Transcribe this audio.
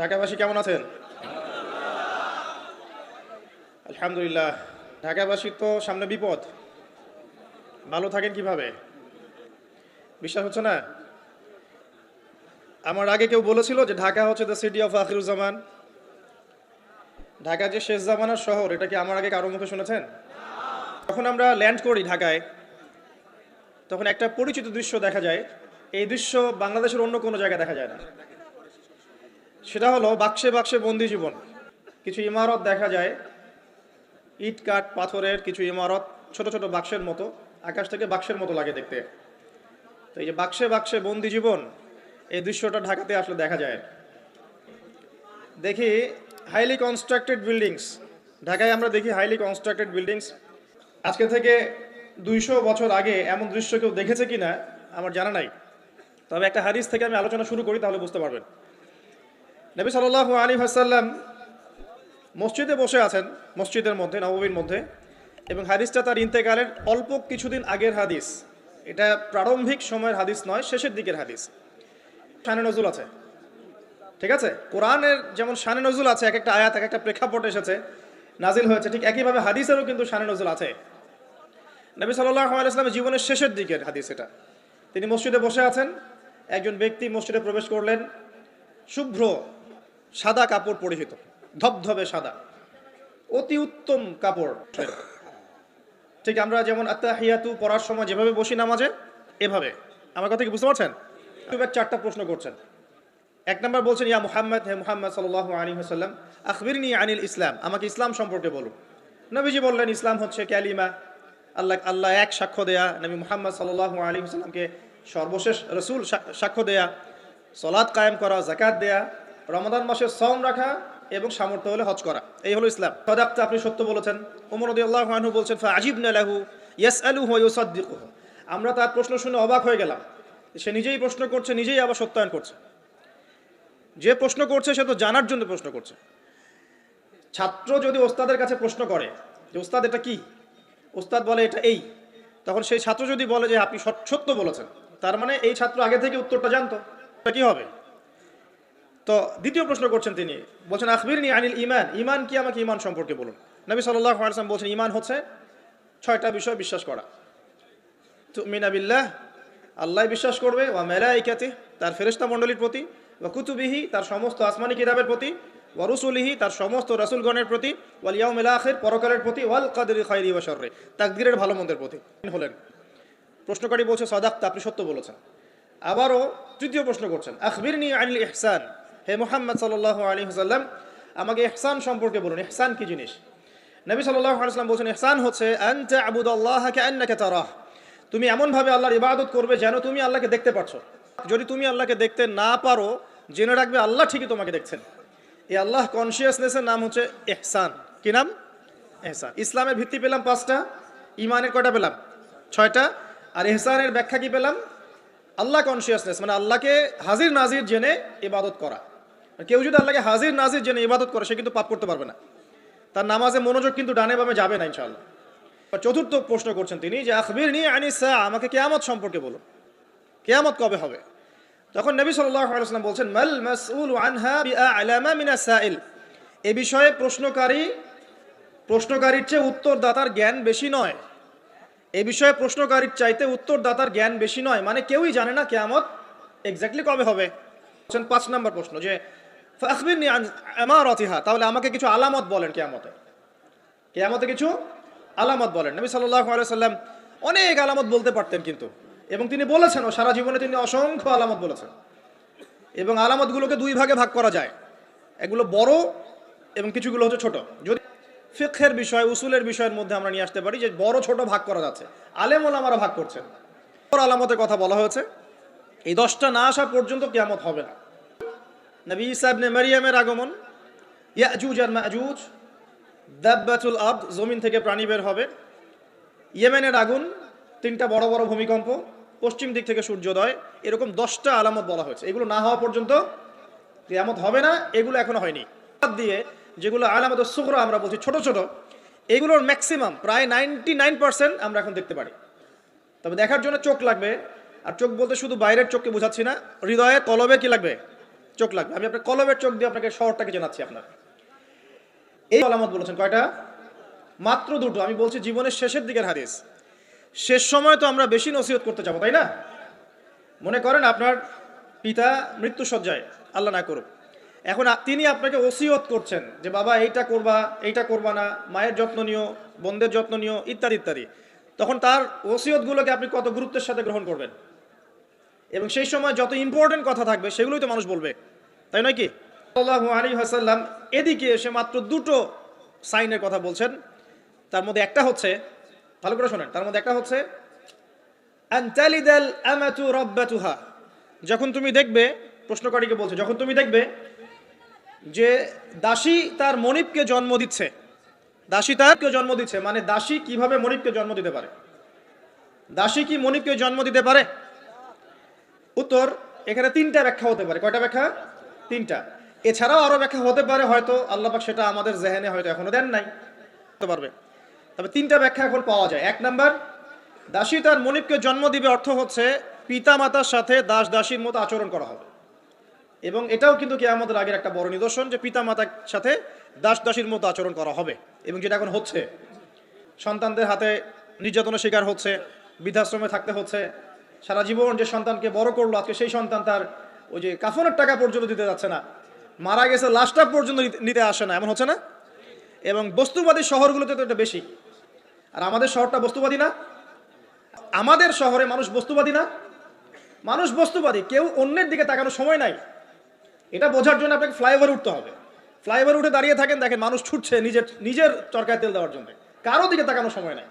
ঢাকাবাসী কেমন আছেন? আলহামদুলিল্লাহ। ঢাকাবাসীর তো সামনে বিপদ। ভালো থাকেন কীভাবে? বিশ্বাস হচ্ছে না? আমার আগে কেউ বলেছিল যে ঢাকা হচ্ছে দ্য সিটি অফ আখিরুজ্জামান। ঢাকা যে শেষ জামানার শহর, এটা কি আমার আগে কারও মুখে শুনেছেন? যখন আমরা ল্যান্ড করি ঢাকায়, তখন একটা পরিচিত দৃশ্য দেখা যায়। এই দৃশ্য বাংলাদেশের অন্য কোনো জায়গায় দেখা যায় না। সেটা হলো বাক্সে বাক্সে বন্দি জীবন। কিছু ইমারত দেখা যায়। ইট, কাঠ, পাথরের কিছু ইমারত ছোট ছোট বাক্সের মতো, আকাশ থেকে বাক্সের মতো লাগে দেখতে। তো এই যে বাক্সে বাক্সে বন্দি জীবন, এই দৃশ্যটা ঢাকাতে আসলে দেখা যায়। দেখি হাইলি কনস্ট্রাক্টেড বিল্ডিংস ঢাকায় আমরা দেখি হাইলি কনস্ট্রাক্টেড বিল্ডিংস আজকে থেকে দুইশো বছর আগে এমন দৃশ্য কেউ দেখেছে কি না আমার জানা নাই। তবে একটা হাদিস থেকে আমি আলোচনা শুরু করি, তাহলে বুঝতে পারবেন। নবী সাল্লাহ আলী হাসাল্লাম মসজিদে বসে আছেন, মসজিদের মধ্যে, নববীর মধ্যে, এবং হাদিসটা তার ইন্তেকালের অল্প কিছুদিন আগের হাদিস। এটা প্রারম্ভিক সময়ের হাদিস নয়, শেষের দিকের হাদিস। শানে নজুল আছে। ঠিক আছে? কোরআনের যেমন শানে নজুল আছে, এক একটা আয়াত, এক একটা প্রেক্ষাপট এসেছে, নাজিল হয়েছে, ঠিক একইভাবে হাদিসেরও কিন্তু শানে নজুল আছে। নবী সাল্লাহ আলাইসলামের জীবনের শেষের দিকের হাদিস এটা। তিনি মসজিদে বসে আছেন, একজন ব্যক্তি মসজিদে প্রবেশ করলেন, শুভ্র সাদা কাপড় পরিহিত, ধবধবে সাদা। অতি উত্তম কাপড়। ঠিক আমরা যেমন আত্মাহিয়াতু পড়ার সময় যেভাবে বসি নামাজে, এভাবে। আমার কথা কি বুঝতে পারছেন? চারটা প্রশ্ন করছেন। এক নম্বর বলছেন, ইয়া মুহাম্মদ, হে মুহাম্মদ সাল্লাহ আলী হাসাল্লাম আখবিরনি আনিল ইসলাম। আমাকে ইসলাম সম্পর্কে বলুন। নবীজি বললেন, ইসলাম হচ্ছে ক্যালিমা। আল্লাহ আল্লাহ এক সাক্ষ্য দেয়া। নবী মুহাম্মদ সাল্লাহ আলী হাসাল্লামকে সর্বশেষ রসুল সাক্ষ্য দেয়া। সলাদ কায়েম করা জাকাত দেয়া। রমাদান মাসে সম রাখা এবং সামর্থ্য হলে হজ করা। এই হলো ইসলাম। সদাক্তা আপনি সত্য বলেছেন। আল্লাহ আনহু বলছেন ফা আজিব নালাহু ইয়াস আলু হয়ুসাদ্দিকু আমরা তার প্রশ্ন শুনে অবাক হয়ে গেলাম। সে নিজেই প্রশ্ন করছে, নিজেই আবার সত্যায়ন করছে। যে প্রশ্ন করছে, সে তো জানার জন্য প্রশ্ন করছে। ছাত্র যদি ওস্তাদের কাছে প্রশ্ন করে যে, ওস্তাদ, এটা কি? ওস্তাদ বলে, এটা এই। তখন সেই ছাত্র যদি বলে যে, আপনি সত্য বলেছেন। তার মানে এই ছাত্র আগে থেকে উত্তরটা জানতো। এটা কি হবে? তো দ্বিতীয় প্রশ্ন করছেন তিনি। বলছেন আখবির নি আনিল ইমান ইমান কি? আমাকে ইমান সম্পর্কে বলুন। নবী সাল্লাহ আলসালাম বলছেন ইমান হচ্ছে ছয়টা বিষয় বিশ্বাস করা। তো মিনাবিল্লাহ আল্লাহ বিশ্বাস করবে, ওয়া মেলাইকাতে, তার ফেরেস্তা মণ্ডলীর প্রতি, ওয়া কুতুবিহি, তার সমস্ত আসমানি কিতাবের প্রতি, ওয়া রসুলিহি, তার সমস্ত রাসুলগণের প্রতি, ওয়াল ইয়াউম আখির, পরকালের প্রতি, ওয়াল কাদেরি খাইরি ওয়া শর্রে। তাকদিরের ভালো মন্দের প্রতি। হলেন। প্রশ্নকারী বলছে, সদাক্তা আপনি সত্য বলেছেন। আবারও তৃতীয় প্রশ্ন করছেন আখবির নি আনিল ইহসান। হে মোহাম্মদ সাল্লাহ আলী হাসাল্লাম আমাকে ইহসান সম্পর্কে বলুন। ইহসান কি জিনিস? নবী আলাইসলাম বলছেন, ইহসান হচ্ছে, আনতে আবুদ তারাহ। তুমি এমনভাবে আল্লাহর ইবাদত করবে যেন তুমি আল্লাহকে দেখতে পারছ। যদি তুমি আল্লাহকে দেখতে না পারো, জেনে রাখবে আল্লাহ ঠিকই তোমাকে দেখছেন। এই আল্লাহ কনসিয়াসনেসের নাম হচ্ছে এহসান কি নাম? এহসান ইসলামের ভিত্তি পেলাম পাঁচটা, ইমানের কয়টা পেলাম? ছয়টা। আর এহসানের ব্যাখ্যা কি পেলাম? আল্লাহ কনসিয়াসনেস মানে আল্লাহকে হাজির নাজির জেনে ইবাদত করা। কেউ যদি আল্লাহকে হাজির নাজির জেনে ইবাদত করে, সে কিন্তু পাপ করতে পারবে না। তার নামাজে মনোযোগ কিন্তু ডানে বামে যাবে না, ইনশাআল্লাহ। চতুর্থ প্রশ্ন করছেন তিনি যে আখবির নিয়ে আনিসা আমাকে কেয়ামত সম্পর্কে বলুন কেয়ামত কবে হবে? তখন নবী সাল্লাম বলছেন, মাল মাসউল আনহা বিআলামা মিনা সাইল এ বিষয়ে প্রশ্নকারী, প্রশ্নকারীর চেয়ে উত্তরদাতার জ্ঞান বেশি নয়। এ বিষয়ে প্রশ্নকারীর চাইতে উত্তরদাতার জ্ঞান বেশি নয়। মানে কেউই জানে না কেয়ামত এক্স্যাক্টলি কবে হবে। পাঁচ নম্বর প্রশ্ন যে তাহলে আমাকে কিছু আলামত বলেন কেয়ামতে কেয়ামতে কিছু আলামত বলেন। নবী সাল্লাহ সাল্লাম অনেক আলামত বলতে পারতেন কিন্তু। এবং তিনি বলেছেন ও সারা জীবনে তিনি অসংখ্য আলামত বলেছেন। এবং আলামতগুলোকে দুই ভাগে ভাগ করা যায়। এগুলো বড় এবং কিছুগুলো হচ্ছে ছোট। যদি ফিক্ষের বিষয়, উসুলের বিষয়ের মধ্যে আমরা নিয়ে আসতে পারি যে বড়, ছোট ভাগ করা যাচ্ছে। আলেম ওলামারা ভাগ করছেন। আলামতের কথা বলা হয়েছে। এই দশটা না আসা পর্যন্ত কেয়ামত হবে না। নবী ইসাবনে মারিয়ামের আগমন, ইয়াজুজ আর মাজুজ, দাব্বাতুল আব্দ জমিন থেকে প্রাণী বের হবে। ইয়েমেনের আগুন, তিনটা বড় বড় ভূমিকম্প, পশ্চিম দিক থেকে সূর্যোদয়, এরকম দশটা আলামত বলা হয়েছে। এগুলো না হওয়া পর্যন্ত কেয়ামত হবে না, এগুলো এখনও হয়নি। বাদ দিয়ে যেগুলো আলামত সুখরা আমরা বলছি, ছোট ছোট, এগুলোর ম্যাক্সিমাম প্রায় নাইনটি নাইন পার্সেন্ট আমরা এখন দেখতে পারি। তবে দেখার জন্য চোখ লাগবে, আর চোখ বলতে শুধু বাইরের চোখকে বোঝাচ্ছি না, হৃদয়ে, কলবে কি লাগবে? চোখ লাগবে। আমি আপনার কলমের চোখ দিয়ে আপনাকে শহরটাকে জানাচ্ছি আপনার। এই আলামত বলেছেন, কয়টা? মাত্র দুটো। আমি বলছি জীবনের শেষের দিকের হাদিস। শেষ সময় তো আমরা বেশি নসিহত করতে যাব, তাই না? মনে করেন আপনার পিতা মৃত্যু মৃত্যুসজ্জায়, আল্লাহ না করুক। এখন তিনি আপনাকে ওসিয়ত করছেন যে, বাবা, এইটা করবা এইটা করবা না, মায়ের যত্ন নিও, বোনদের যত্ন নিও, ইত্যাদি ইত্যাদি। তখন তার ওসিয়তগুলোকে আপনি কত গুরুত্বের সাথে গ্রহণ করবেন? এবং সেই সময় যত ইম্পর্টেন্ট কথা থাকবে, সেগুলোই তো মানুষ বলবে। তাই নয় কি? আলী হাসাল্লাম এদিকে এসে মাত্র দুটো সাইনের কথা বলছেন। তার মধ্যে একটা হচ্ছে, ভালো করে শোনেন, তার মধ্যে একটা হচ্ছে যখন তুমি দেখবে, প্রশ্নকারীকে বলছে, যখন তুমি দেখবে যে দাসী তার মনিবকে জন্ম দিচ্ছে। দাসী তারকে জন্ম দিচ্ছে মানে দাসী কীভাবে মনিবকে জন্ম দিতে পারে? দাসী কি মনিবকে জন্ম দিতে পারে? উত্তর, এখানে তিনটা ব্যাখ্যা হতে পারে। কয়টা ব্যাখ্যা? তিনটা। এছাড়াও আরও ব্যাখ্যা হতে পারে, হয়তো আল্লাপাক সেটা আমাদের জেহেনে হয়তো এখনও দেন নাই। হতে পারবে। তবে তিনটা ব্যাখ্যা এখন পাওয়া যায়। এক নাম্বার, দাসী তার মনিবকে জন্ম দিবে অর্থ হচ্ছে পিতা মাতার সাথে দাস দাসীর মতো আচরণ করা হবে। এবং এটাও কিন্তু কি আমাদের আগের একটা বড় নিদর্শন যে পিতা মাতার সাথে দাস দাসীর মতো আচরণ করা হবে এবং যেটা এখন হচ্ছে। সন্তানদের হাতে নির্যাতনের শিকার হচ্ছে, বৃদ্ধাশ্রমে থাকতে হচ্ছে। সারা জীবন যে সন্তানকে বড় করল, আজকে সেই সন্তান তার ওই যে কাফনের টাকা পর্যন্ত দিতে যাচ্ছে না। মারা গেছে লাশটা পর্যন্ত নিতে- আসে না। এমন হচ্ছে না? এবং বস্তুবাদী শহরগুলোতে তো এটা বেশি। আর আমাদের শহরটা বস্তুবাদী না? আমাদের শহরে মানুষ বস্তুবাদী না? মানুষ বস্তুবাদী। কেউ অন্যের দিকে তাকানোর সময় নাই। এটা বোঝার জন্য আপনাকে ফ্লাইওভার উঠতে হবে। ফ্লাইওভার উঠে দাঁড়িয়ে থাকেন, দেখেন মানুষ ছুটছে নিজের নিজের চরকায় তেল দেওয়ার জন্য। কারও দিকে তাকানোর সময় নাই।